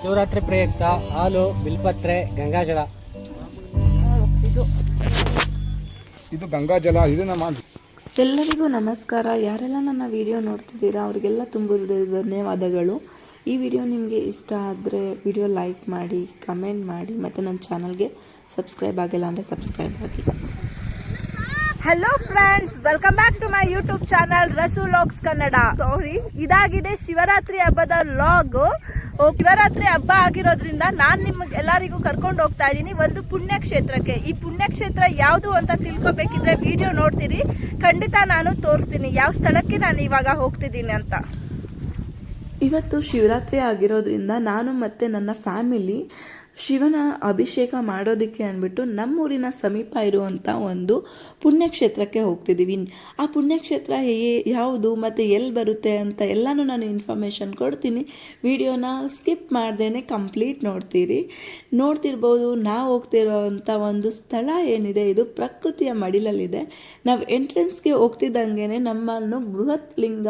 ಶಿವರಾತ್ರಿ ಪ್ರಯುಕ್ತ ಹಾಲು ಬಿಲ್ಪತ್ರೆ ಗಂಗಾಜಲ ಇದು ಇದು ಗಂಗಾಜಲ ಇದನ್ನ ಮಾಡಿ ಎಲ್ಲರಿಗೂ ನಮಸ್ಕಾರ. ಯಾರೆಲ್ಲ ನನ್ನ ವಿಡಿಯೋ ನೋಡ್ತಿದ್ದೀರಾ ಅವರಿಗೆಲ್ಲ ತುಂಬ ಹೃದಯದ ಧನ್ಯವಾದಗಳು. ಈ ವಿಡಿಯೋ ನಿಮಗೆ ಇಷ್ಟ ಆದರೆ ವಿಡಿಯೋ ಲೈಕ್ ಮಾಡಿ ಕಮೆಂಟ್ ಮಾಡಿ ಮತ್ತು ನನ್ನ ಚಾನಲ್ಗೆ ಸಬ್ಸ್ಕ್ರೈಬ್ ಆಗಿಲ್ಲ ಅಂದರೆ ಸಬ್ಸ್ಕ್ರೈಬ್ ಆಗಿ. Hello friends welcome back to my YouTube channel Rasu logs Kannada ಸಾರಿ ಇದಾಗಿದೆ ಶಿವರಾತ್ರಿ ಹಬ್ಬದ ಲಾಗ್ ಶಿವರಾತ್ರಿ ಹಬ್ಬ ಆಗಿರೋದ್ರಿಂದ ನಾನು ನಿಮಗೆ ಎಲ್ಲರಿಗೂ ಕರ್ಕೊಂಡು ಹೋಗ್ತಾ ಇದ್ದೀನಿ. ಒಂದು ಪುಣ್ಯಕ್ಷೇತ್ರಕ್ಕೆ. ಈ ಪುಣ್ಯಕ್ಷೇತ್ರ ಯಾವುದು ಅಂತ ತಿಳ್ಕೊಬೇಕಿದ್ರೆ ವಿಡಿಯೋ ನೋಡ್ತೀರಿ. ಖಂಡಿತ ನಾನು ತೋರಿಸ್ತೀನಿ. ಯಾವ ಸ್ಥಳಕ್ಕೆ ನಾನು ಇವಾಗ ಹೋಗ್ತಿದ್ದೀನಿ ಅಂತ. ಇವತ್ತು ಶಿವರಾತ್ರಿ ಆಗಿರೋದ್ರಿಂದ ನಾನು ಮತ್ತು ನನ್ನ ಫ್ಯಾಮಿಲಿ ಶಿವನ ಅಭಿಷೇಕ ಮಾಡೋದಕ್ಕೆ ಅಂದ್ಬಿಟ್ಟು ನಮ್ಮೂರಿನ ಸಮೀಪ ಇರುವಂಥ ಒಂದು ಪುಣ್ಯಕ್ಷೇತ್ರಕ್ಕೆ ಹೋಗ್ತಿದ್ದೀವಿ ಆ ಪುಣ್ಯಕ್ಷೇತ್ರ ಯಾವುದು ಮತ್ತು ಎಲ್ಲಿ ಬರುತ್ತೆ ಅಂತ ಎಲ್ಲನೂ ನಾನು ಇನ್ಫಾರ್ಮೇಷನ್ ಕೊಡ್ತೀನಿ. ವಿಡಿಯೋನ ಸ್ಕಿಪ್ ಮಾಡ್ದೇನೆ ಕಂಪ್ಲೀಟ್ ನೋಡ್ತೀರಿ. ನೋಡ್ತಿರ್ಬೋದು, ನಾವು ಹೋಗ್ತಿರೋವಂಥ ಒಂದು ಸ್ಥಳ ಏನಿದೆ, ಇದು ಪ್ರಕೃತಿಯ ಮಡಿಲಲ್ಲಿದೆ. ನಾವು ಎಂಟ್ರೆನ್ಸ್ಗೆ ಹೋಗ್ತಿದ್ದಂಗೆ ನಮ್ಮನ್ನು ಬೃಹತ್ ಲಿಂಗ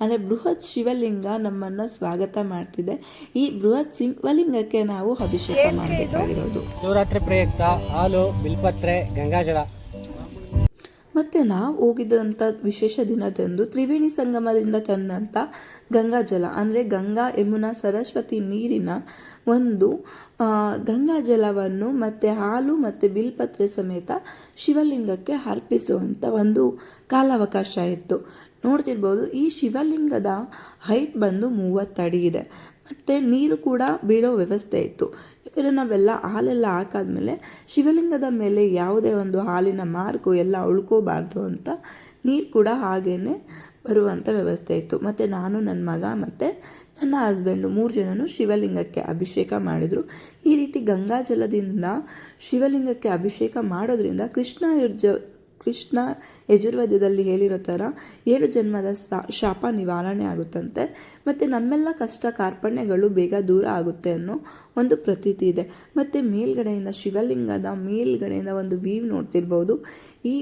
ಅಂದರೆ ಬೃಹತ್ ಶಿವಲಿಂಗ ನಮ್ಮನ್ನು ಸ್ವಾಗತ ಮಾಡ್ತಿದೆ. ಈ ಬೃಹತ್ ಶಿವಲಿಂಗಕ್ಕೆ ನಾವು ಅಭಿಷೇಕ ಮಾಡಬೇಕಾಗಿರೋದು. ಶಿವರಾತ್ರಿ ಪ್ರಯುಕ್ತ ಹಾಲು ಬಿಲ್ಪತ್ರೆ ಗಂಗಾಜಲ. ಮತ್ತು ನಾವು ಹೋಗಿದ್ದಂಥ ವಿಶೇಷ ದಿನದಂದು ತ್ರಿವೇಣಿ ಸಂಗಮದಿಂದ ತಂದಂಥ ಗಂಗಾ ಜಲ, ಅಂದರೆ ಗಂಗಾ ಯಮುನಾ ಸರಸ್ವತಿ ನೀರಿನ ಒಂದು ಗಂಗಾ ಜಲವನ್ನು ಮತ್ತು ಹಾಲು ಮತ್ತು ಬಿಲ್ಪತ್ರೆ ಸಮೇತ ಶಿವಲಿಂಗಕ್ಕೆ ಅರ್ಪಿಸುವಂಥ ಒಂದು ಕಾಲಾವಕಾಶ ಇತ್ತು. ನೋಡ್ತಿರ್ಬೋದು, ಈ ಶಿವಲಿಂಗದ ಹೈಟ್ ಬಂದು ಮೂವತ್ತಡಿ ಇದೆ. ಮತ್ತು ನೀರು ಕೂಡ ಬೀಳೋ ವ್ಯವಸ್ಥೆ ಇತ್ತು. ಯಾಕಂದರೆ ನಾವೆಲ್ಲ ಹಾಲೆಲ್ಲ ಹಾಕಾದ್ಮೇಲೆ ಶಿವಲಿಂಗದ ಮೇಲೆ ಯಾವುದೇ ಒಂದು ಹಾಲಿನ ಮಾರ್ಕು ಎಲ್ಲ ಉಳ್ಕೋಬಾರ್ದು ಅಂತ ನೀರು ಕೂಡ ಹಾಗೇ ಬರುವಂಥ ವ್ಯವಸ್ಥೆ ಇತ್ತು. ಮತ್ತು ನಾನು ನನ್ನ ಮಗ ಮತ್ತು ನನ್ನ ಹಸ್ಬೆಂಡು ಮೂರು ಜನನು ಶಿವಲಿಂಗಕ್ಕೆ ಅಭಿಷೇಕ ಮಾಡಿದರು. ಈ ರೀತಿ ಗಂಗಾಜಲದಿಂದ ಶಿವಲಿಂಗಕ್ಕೆ ಅಭಿಷೇಕ ಮಾಡೋದ್ರಿಂದ ಕೃಷ್ಣ ಯುರ್ಜ ಕೃಷ್ಣ ಯಜುರ್ವೇದದಲ್ಲಿ ಹೇಳಿರೋ ಥರ ಏಳು ಜನ್ಮದ ಶಾಪ ನಿವಾರಣೆ ಆಗುತ್ತಂತೆ, ಮತ್ತು ನಮ್ಮೆಲ್ಲ ಕಷ್ಟ ಕಾರ್ಪಣ್ಯಗಳು ಬೇಗ ದೂರ ಆಗುತ್ತೆ ಅನ್ನೋ ಒಂದು ಪ್ರತೀತಿ ಇದೆ. ಮತ್ತು ಮೇಲ್ಗಡೆಯಿಂದ ಶಿವಲಿಂಗದ ಮೇಲ್ಗಡೆಯಿಂದ ಒಂದು ವೀವ್ ನೋಡ್ತಿರ್ಬೋದು. ಈ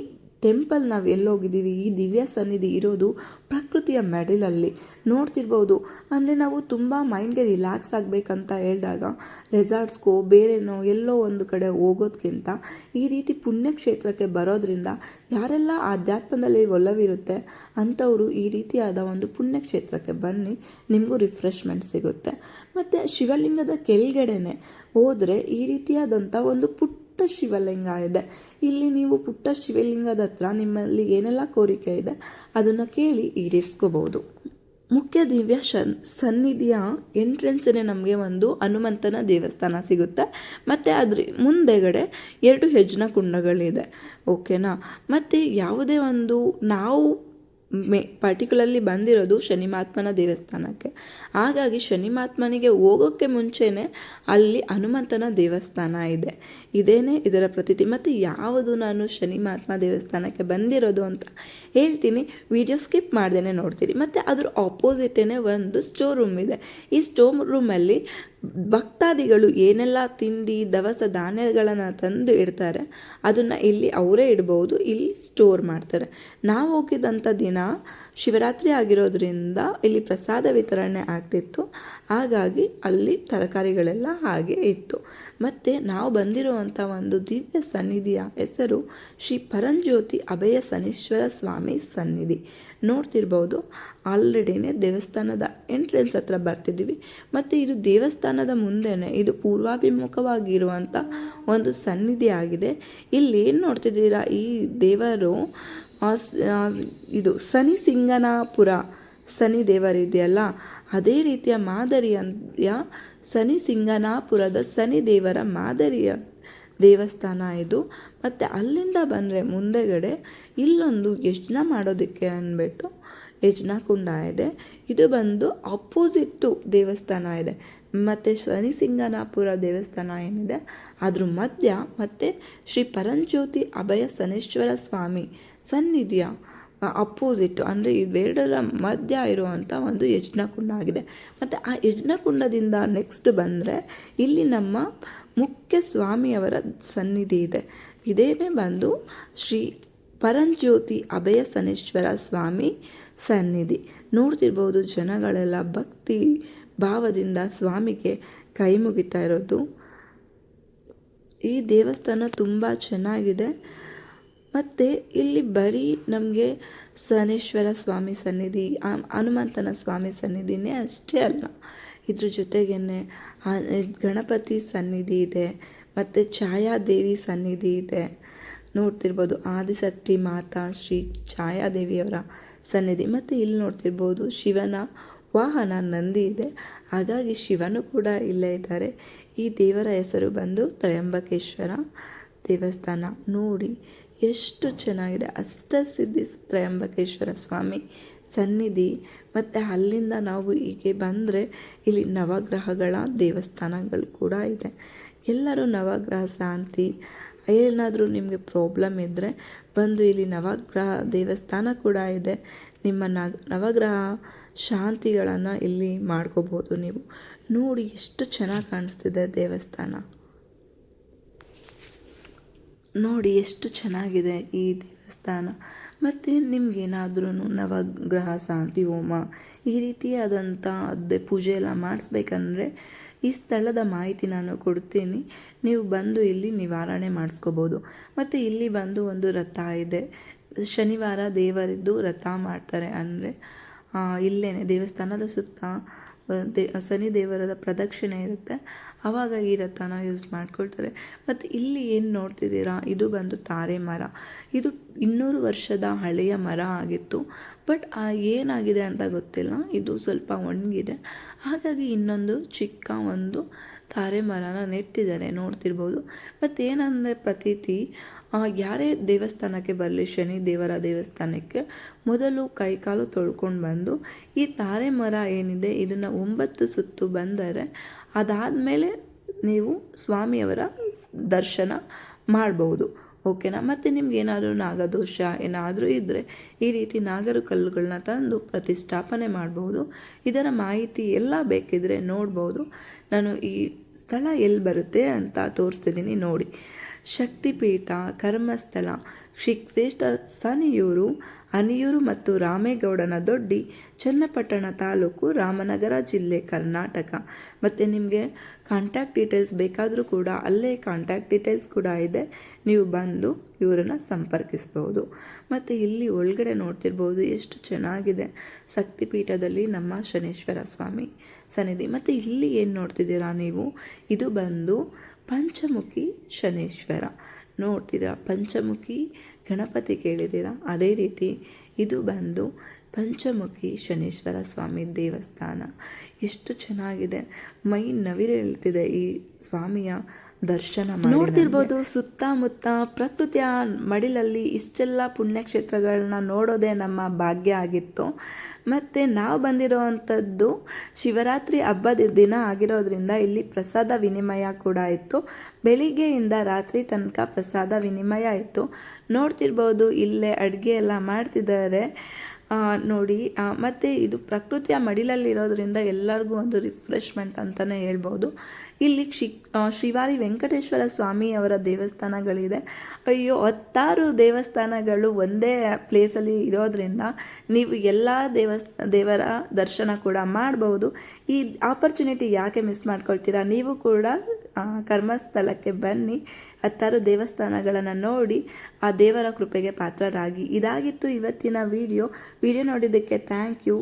ಟೆಂಪಲ್ ನಾವು ಎಲ್ಲೋಗಿದ್ದೀವಿ, ಈ ದಿವ್ಯ ಸನ್ನಿಧಿ ಇರೋದು ಪ್ರಕೃತಿಯ ಮೆಡಲಲ್ಲಿ ನೋಡ್ತಿರ್ಬೋದು. ಅಂದರೆ ನಾವು ತುಂಬ ಮೈಂಡ್ಗೆ ರಿಲ್ಯಾಕ್ಸ್ ಆಗಬೇಕಂತ ಹೇಳಿದಾಗ ರೆಸಾರ್ಟ್ಸ್ಗೋ ಬೇರೆನೋ ಎಲ್ಲೋ ಒಂದು ಕಡೆ ಹೋಗೋದಕ್ಕಿಂತ ಈ ರೀತಿ ಪುಣ್ಯಕ್ಷೇತ್ರಕ್ಕೆ ಬರೋದ್ರಿಂದ ಯಾರೆಲ್ಲ ಆಧ್ಯಾತ್ಮದಲ್ಲಿ ಒಲವಿರುತ್ತೆ, ಅಂಥವರು ಈ ರೀತಿಯಾದ ಒಂದು ಪುಣ್ಯಕ್ಷೇತ್ರಕ್ಕೆ ಬನ್ನಿ, ನಿಮಗೂ ರಿಫ್ರೆಶ್ಮೆಂಟ್ ಸಿಗುತ್ತೆ. ಮತ್ತು ಶಿವಲಿಂಗದ ಕೆಳಗಡೆನೆ ಹೋದರೆ ಈ ರೀತಿಯಾದಂಥ ಒಂದು ಪುಟ್ಟ ಪುಟ್ಟ ಶಿವಲಿಂಗ ಇದೆ. ಇಲ್ಲಿ ನೀವು ಪುಟ್ಟ ಶಿವಲಿಂಗದ ಹತ್ರ ನಿಮ್ಮಲ್ಲಿ ಏನೆಲ್ಲ ಕೋರಿಕೆ ಇದೆ, ಅದನ್ನು ಕೇಳಿ ಈಡೇರಿಸ್ಕೋಬಹುದು. ಮುಖ್ಯ ದಿವ್ಯ ಶನ್, ಸನ್ನಿಧಿಯ ಎಂಟ್ರೆನ್ಸೇ ನಮಗೆ ಒಂದು ಹನುಮಂತನ ದೇವಸ್ಥಾನ ಸಿಗುತ್ತೆ. ಮತ್ತು ಅದ್ರ ಮುಂದೆಗಡೆ ಎರಡು ಹೆಜ್ಜನ ಕುಂಡಗಳಿದೆ ಓಕೆನಾ? ಮತ್ತು ಯಾವುದೇ ಒಂದು ನಾವು ಮೇ ಪರ್ಟಿಕ್ಯುಲರ್ಲಿ ಬಂದಿರೋದು ಶನಿಮಾತ್ಮನ ದೇವಸ್ಥಾನಕ್ಕೆ. ಹಾಗಾಗಿ ಶನಿಮಾತ್ಮನಿಗೆ ಹೋಗೋಕ್ಕೆ ಮುಂಚೆನೇ ಅಲ್ಲಿ ಹನುಮಂತನ ದೇವಸ್ಥಾನ ಇದೆ. ಇದೇನೇ ಇದರ ಪ್ರತೀತಿ. ಮತ್ತು ಯಾವುದು ನಾನು ಶನಿಮಾತ್ಮ ದೇವಸ್ಥಾನಕ್ಕೆ ಬಂದಿರೋದು ಅಂತ ಹೇಳ್ತೀನಿ. ವಿಡಿಯೋ ಸ್ಕಿಪ್ ಮಾಡ್ದೇ ನೋಡ್ತೀರಿ. ಮತ್ತು ಅದ್ರ ಆಪೋಸಿಟೇ ಒಂದು ಸ್ಟೋರ್ ರೂಮ್ ಇದೆ. ಈ ಸ್ಟೋರ್ ರೂಮಲ್ಲಿ ಭಕ್ತಾದಿಗಳು ಏನೆಲ್ಲ ತಿಂಡಿ, ದವಸ ಧಾನ್ಯಗಳನ್ನು ತಂದು ಇಡ್ತಾರೆ, ಅದನ್ನು ಇಲ್ಲಿ ಅವರೇ ಇಡ್ಬೋದು, ಇಲ್ಲಿ ಸ್ಟೋರ್ ಮಾಡ್ತಾರೆ. ನಾವು ಹೋಗಿದ್ದಂಥ ದಿನ ಶಿವರಾತ್ರಿ ಆಗಿರೋದ್ರಿಂದ ಇಲ್ಲಿ ಪ್ರಸಾದ ವಿತರಣೆ ಆಗ್ತಿತ್ತು. ಹಾಗಾಗಿ ಅಲ್ಲಿ ತರಕಾರಿಗಳೆಲ್ಲ ಹಾಗೆ ಇತ್ತು. ಮತ್ತು ನಾವು ಬಂದಿರುವಂಥ ಒಂದು ದಿವ್ಯ ಸನ್ನಿಧಿಯ ಹೆಸರು ಶ್ರೀ ಪರಂಜ್ಯೋತಿ ಅಭಯ ಸನೀಶ್ವರ ಸ್ವಾಮಿ ಸನ್ನಿಧಿ. ನೋಡ್ತಿರ್ಬೋದು ಆಲ್ರೆಡಿನೇ ದೇವಸ್ಥಾನದ ಎಂಟ್ರೆನ್ಸ್ ಹತ್ರ ಬರ್ತಿದ್ದೀವಿ. ಮತ್ತು ಇದು ದೇವಸ್ಥಾನದ ಮುಂದೆನೇ ಇದು ಪೂರ್ವಾಭಿಮುಖವಾಗಿರುವಂಥ ಒಂದು ಸನ್ನಿಧಿ ಆಗಿದೆ. ಇಲ್ಲಿ ಏನು ನೋಡ್ತಿದ್ದೀರಾ, ಈ ದೇವರು ಇದು ಸನಿ ಸಿಂಗನಾಪುರ ಸನಿ ದೇವರಿದೆಯಲ್ಲ ಅದೇ ರೀತಿಯ ಮಾದರಿಯ ಸನಿ ಸಿಂಗನಾಪುರದ ಸನಿ ದೇವರ ಮಾದರಿಯ ದೇವಸ್ಥಾನ ಇದು. ಮತ್ತು ಅಲ್ಲಿಂದ ಬಂದರೆ ಮುಂದೆಗಡೆ ಇಲ್ಲೊಂದು ಯಜ್ಞ ಮಾಡೋದಕ್ಕೆ ಅಂದ್ಬಿಟ್ಟು ಯಜ್ಞ ಕುಂಡ ಇದೆ ಇದು ಬಂದು ಅಪೋಸಿಟ್ಟು ದೇವಸ್ಥಾನ ಇದೆ. ಮತ್ತು ಶನಿ ಸಿಂಗನಾಪುರ ದೇವಸ್ಥಾನ ಏನಿದೆ? ಅದ್ರ ಮಧ್ಯ ಮತ್ತು ಶ್ರೀ ಪರಂಜ್ಯೋತಿ ಅಭಯ ಸನೇಶ್ವರ ಸ್ವಾಮಿ ಸನ್ನಿಧಿಯ ಅಪೋಸಿಟ್ ಅಂದರೆ ಇವೆರಡರ ಮಧ್ಯ ಇರುವಂಥ ಒಂದು ಯಜ್ಞಕುಂಡ ಆಗಿದೆ. ಮತ್ತು ಆ ಯಜ್ಞಕುಂಡದಿಂದ ನೆಕ್ಸ್ಟ್ ಬಂದರೆ ಇಲ್ಲಿ ನಮ್ಮ ಮುಖ್ಯ ಸ್ವಾಮಿಯವರ ಸನ್ನಿಧಿ ಇದೆ. ಇದೇನೇ ಬಂದು ಶ್ರೀ ಪರಂಜ್ಯೋತಿ ಅಭಯ ಸನೇಶ್ವರ ಸ್ವಾಮಿ ಸನ್ನಿಧಿ. ನೋಡ್ತಿರ್ಬೋದು ಜನಗಳೆಲ್ಲ ಭಕ್ತಿ ಭಾವದಿಂದ ಸ್ವಾಮಿಗೆ ಕೈ ಮುಗಿತಾ ಇರೋದು. ಈ ದೇವಸ್ಥಾನ ತುಂಬ ಚೆನ್ನಾಗಿದೆ. ಮತ್ತು ಇಲ್ಲಿ ಬರೀ ನಮಗೆ ಸನೇಶ್ವರ ಸ್ವಾಮಿ ಸನ್ನಿಧಿ ಹನುಮಂತನ ಸ್ವಾಮಿ ಸನ್ನಿಧಿನೇ ಅಷ್ಟೇ ಅಲ್ಲ. ಇದ್ರ ಜೊತೆಗೇ ಗಣಪತಿ ಸನ್ನಿಧಿ ಇದೆ, ಮತ್ತು ಛಾಯಾದೇವಿ ಸನ್ನಿಧಿ ಇದೆ. ನೋಡ್ತಿರ್ಬೋದು ಆದಿಶಕ್ತಿ ಮಾತಾ ಶ್ರೀ ಛಾಯಾದೇವಿಯವರ ಸನ್ನಿಧಿ. ಮತ್ತು ಇಲ್ಲಿ ನೋಡ್ತಿರ್ಬೋದು ಶಿವನ ವಾಹನ ನಂದಿ ಇದೆ. ಹಾಗಾಗಿ ಶಿವನು ಕೂಡ ಇಲ್ಲೇ ಇದ್ದಾರೆ. ಈ ದೇವರ ಹೆಸರು ಬಂದು ತ್ರಯಂಬಕೇಶ್ವರ ದೇವಸ್ಥಾನ. ನೋಡಿ, ಎಷ್ಟು ಚೆನ್ನಾಗಿದೆ. ಅಷ್ಟಸಿದ್ಧಿ ತ್ರಯಂಬಕೇಶ್ವರ ಸ್ವಾಮಿ ಸನ್ನಿಧಿ. ಮತ್ತು ಅಲ್ಲಿಂದ ನಾವು ಹೀಗೆ ಬಂದರೆ ಇಲ್ಲಿ ನವಗ್ರಹಗಳ ದೇವಸ್ಥಾನಗಳು ಕೂಡ ಇದೆ. ಎಲ್ಲರೂ ನವಗ್ರಹ, ಶಾಂತಿ ಏನಾದರೂ ನಿಮಗೆ ಪ್ರಾಬ್ಲಮ್ ಇದ್ದರೆ ಬಂದು ಇಲ್ಲಿ ನವಗ್ರಹ ದೇವಸ್ಥಾನ ಕೂಡ ಇದೆ. ನಿಮ್ಮ ನವಗ್ರಹ ಶಾಂತಿಗಳನ್ನು ಇಲ್ಲಿ ಮಾಡ್ಕೋಬೋದು ನೀವು. ನೋಡಿ ಎಷ್ಟು ಚೆನ್ನಾಗಿ ಕಾಣಿಸ್ತಿದೆ ದೇವಸ್ಥಾನ. ನೋಡಿ ಎಷ್ಟು ಚೆನ್ನಾಗಿದೆ ಈ ದೇವಸ್ಥಾನ. ಮತ್ತು ನಿಮಗೇನಾದ್ರೂ ನವಗ್ರಹ, ಶಾಂತಿ, ಹೋಮ ಈ ರೀತಿಯಾದಂಥ ಅದೇ ಪೂಜೆ ಎಲ್ಲ ಮಾಡಿಸ್ಬೇಕಂದ್ರೆ ಈ ಸ್ಥಳದ ಮಾಹಿತಿ ನಾನು ಕೊಡ್ತೀನಿ. ನೀವು ಬಂದು ಇಲ್ಲಿ ನಿವಾರಣೆ ಮಾಡಿಸ್ಕೋಬೋದು. ಮತ್ತು ಇಲ್ಲಿ ಬಂದು ಒಂದು ರಥ ಇದೆ. ಶನಿವಾರ ದೇವರಿದ್ದು ರಥ ಮಾಡ್ತಾರೆ ಅಂದರೆ ಇಲ್ಲೇ ದೇವಸ್ಥಾನದ ಸುತ್ತ ದೇ ಶನಿ ದೇವರದ ಪ್ರದಕ್ಷಿಣೆ ಇರುತ್ತೆ. ಆವಾಗ ಈ ರಥನ ಯೂಸ್ ಮಾಡ್ಕೊಳ್ತಾರೆ. ಮತ್ತು ಇಲ್ಲಿ ಏನು ನೋಡ್ತಿದ್ದೀರಾ? ಇದು ಬಂದು ತಾರೆ ಮರ. ಇದು ಇನ್ನೂರು ವರ್ಷದ ಹಳೆಯ ಮರ ಆಗಿತ್ತು. ಬಟ್ ಏನಾಗಿದೆ ಅಂತ ಗೊತ್ತಿಲ್ಲ. ಇದು ಸ್ವಲ್ಪ ಒಣಗಿದೆ. ಹಾಗಾಗಿ ಇನ್ನೊಂದು ಚಿಕ್ಕ ಒಂದು ತಾರೆ ಮರನ ನೆಟ್ಟಿದ್ದಾರೆ. ನೋಡ್ತಿರ್ಬೋದು. ಮತ್ತು ಏನಂದರೆ ಪ್ರತೀತಿ ಯಾರೇ ದೇವಸ್ಥಾನಕ್ಕೆ ಬರಲಿ, ಶನಿ ದೇವರ ದೇವಸ್ಥಾನಕ್ಕೆ ಮೊದಲು ಕೈಕಾಲು ತೊಳ್ಕೊಂಡು ಬಂದು, ಈ ತಾರೆ ಮರ ಏನಿದೆ, ಇದನ್ನು ಒಂಬತ್ತು ಸುತ್ತು ಬಂದರೆ ಅದಾದಮೇಲೆ ನೀವು ಸ್ವಾಮಿಯವರ ದರ್ಶನ ಮಾಡ್ಬೋದು ಓಕೆನಾ? ಮತ್ತು ನಿಮ್ಗೆ ಏನಾದರೂ ನಾಗದೋಷ ಏನಾದರೂ ಇದ್ದರೆ ಈ ರೀತಿ ನಾಗರು ಕಲ್ಲುಗಳನ್ನ ತಂದು ಪ್ರತಿಷ್ಠಾಪನೆ ಮಾಡ್ಬೋದು. ಇದರ ಮಾಹಿತಿ ಎಲ್ಲ ಬೇಕಿದ್ರೆ ನೋಡ್ಬೋದು. ನಾನು ಈ ಸ್ಥಳ ಎಲ್ಲಿ ಬರುತ್ತೆ ಅಂತ ತೋರಿಸ್ತಿದ್ದೀನಿ ನೋಡಿ. ಶಕ್ತಿಪೀಠ, ಕರ್ಮಸ್ಥಳ, ಶ್ರೀ ಶ್ರೇಷ್ಠ ಸನಿಯೂರು ಅನಿಯೂರು ಮತ್ತು ರಾಮೇಗೌಡನ ದೊಡ್ಡಿ, ಚನ್ನಪಟ್ಟಣ ತಾಲೂಕು, ರಾಮನಗರ ಜಿಲ್ಲೆ, ಕರ್ನಾಟಕ. ಮತ್ತು ನಿಮಗೆ ಕಾಂಟ್ಯಾಕ್ಟ್ ಡೀಟೇಲ್ಸ್ ಬೇಕಾದರೂ ಕೂಡ ಅಲ್ಲೇ ಕಾಂಟ್ಯಾಕ್ಟ್ ಡೀಟೇಲ್ಸ್ ಕೂಡ ಇದೆ. ನೀವು ಬಂದು ಇವರನ್ನು ಸಂಪರ್ಕಿಸ್ಬೋದು. ಮತ್ತು ಇಲ್ಲಿ ಒಳಗಡೆ ನೋಡ್ತಿರ್ಬೋದು ಎಷ್ಟು ಚೆನ್ನಾಗಿದೆ ಶಕ್ತಿಪೀಠದಲ್ಲಿ ನಮ್ಮ ಶನೇಶ್ವರ ಸ್ವಾಮಿ ಸನ್ನಿಧಿ. ಮತ್ತು ಇಲ್ಲಿ ಏನು ನೋಡ್ತಿದ್ದೀರಾ ನೀವು? ಇದು ಬಂದು ಪಂಚಮುಖಿ ಶನೇಶ್ವರ. ನೋಡ್ತಿದ್ದೀರಾ ಪಂಚಮುಖಿ ಗಣಪತಿ ಕೇಳಿದ್ದೀರಾ? ಅದೇ ರೀತಿ ಇದು ಬಂದು ಪಂಚಮುಖಿ ಶನೀಶ್ವರ ಸ್ವಾಮಿ ದೇವಸ್ಥಾನ. ಎಷ್ಟು ಚೆನ್ನಾಗಿದೆ. ಮೈ ನವಿರೇಳ್ತಿದೆ ಈ ಸ್ವಾಮಿಯ ದರ್ಶನ ನೋಡ್ತಿರ್ಬೋದು, ಸುತ್ತಮುತ್ತ ಪ್ರಕೃತಿಯ ಮಡಿಲಲ್ಲಿ ಇಷ್ಟೆಲ್ಲ ಪುಣ್ಯಕ್ಷೇತ್ರಗಳನ್ನ ನೋಡೋದೇ ನಮ್ಮ ಭಾಗ್ಯ ಆಗಿತ್ತು. ಮತ್ತು ನಾವು ಬಂದಿರೋವಂಥದ್ದು ಶಿವರಾತ್ರಿ ಹಬ್ಬದ ದಿನ ಆಗಿರೋದ್ರಿಂದ ಇಲ್ಲಿ ಪ್ರಸಾದ ವಿನಿಮಯ ಕೂಡ ಇತ್ತು. ಬೆಳಿಗ್ಗೆಯಿಂದ ರಾತ್ರಿ ತನಕ ಪ್ರಸಾದ ವಿನಿಮಯ ಇತ್ತು. ನೋಡ್ತಿರ್ಬೋದು ಇಲ್ಲೇ ಅಡುಗೆ ಎಲ್ಲ ಮಾಡ್ತಿದ್ದಾರೆ. ನೋಡಿ ಮತ್ತು ಇದು ಪ್ರಕೃತಿಯ ಮಡಿಲಲ್ಲಿರೋದ್ರಿಂದ ಎಲ್ಲರಿಗೂ ಒಂದು ರಿಫ್ರೆಶ್ಮೆಂಟ್ ಅಂತಲೇ ಹೇಳ್ಬೋದು. ಇಲ್ಲಿ ಶಿ ಶ್ರೀವಾರಿ ವೆಂಕಟೇಶ್ವರ ಸ್ವಾಮಿಯವರ ದೇವಸ್ಥಾನಗಳಿದೆ. ಅಯ್ಯೋ, ಹತ್ತಾರು ದೇವಸ್ಥಾನಗಳು ಒಂದೇ ಪ್ಲೇಸಲ್ಲಿ ಇರೋದ್ರಿಂದ ನೀವು ಎಲ್ಲ ದೇವಸ್, ದೇವರ ದರ್ಶನ ಕೂಡ ಮಾಡ್ಬೋದು. ಈ ಆಪರ್ಚುನಿಟಿ ಯಾಕೆ ಮಿಸ್ ಮಾಡ್ಕೊಳ್ತೀರಾ? ನೀವು ಕೂಡ ಕರ್ಮಸ್ಥಳಕ್ಕೆ ಬನ್ನಿ. ಹತ್ತಾರು ದೇವಸ್ಥಾನಗಳನ್ನು ನೋಡಿ ಆ ದೇವರ ಕೃಪೆಗೆ ಪಾತ್ರರಾಗಿ. ಇದಾಗಿತ್ತು ಇವತ್ತಿನ ವಿಡಿಯೋ. ವಿಡಿಯೋ ನೋಡಿದ್ದಕ್ಕೆ ಥ್ಯಾಂಕ್ ಯು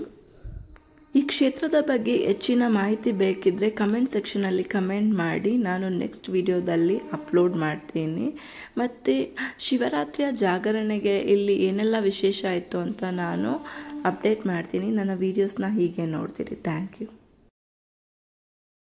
ಈ ಕ್ಷೇತ್ರದ ಬಗ್ಗೆ ಹೆಚ್ಚಿನ ಮಾಹಿತಿ ಬೇಕಿದ್ದರೆ ಕಮೆಂಟ್ ಸೆಕ್ಷನಲ್ಲಿ ಕಮೆಂಟ್ ಮಾಡಿ. ನಾನು ನೆಕ್ಸ್ಟ್ ವಿಡಿಯೋದಲ್ಲಿ ಅಪ್ಲೋಡ್ ಮಾಡ್ತೀನಿ. ಮತ್ತು ಶಿವರಾತ್ರಿಯ ಜಾಗರಣೆಗೆ ಇಲ್ಲಿ ಏನೆಲ್ಲ ವಿಶೇಷ ಆಯಿತು ಅಂತ ನಾನು ಅಪ್ಡೇಟ್ ಮಾಡ್ತೀನಿ. ನನ್ನ ವೀಡಿಯೋಸ್ನ ಹೀಗೆ ನೋಡ್ತೀರಿ. Thank you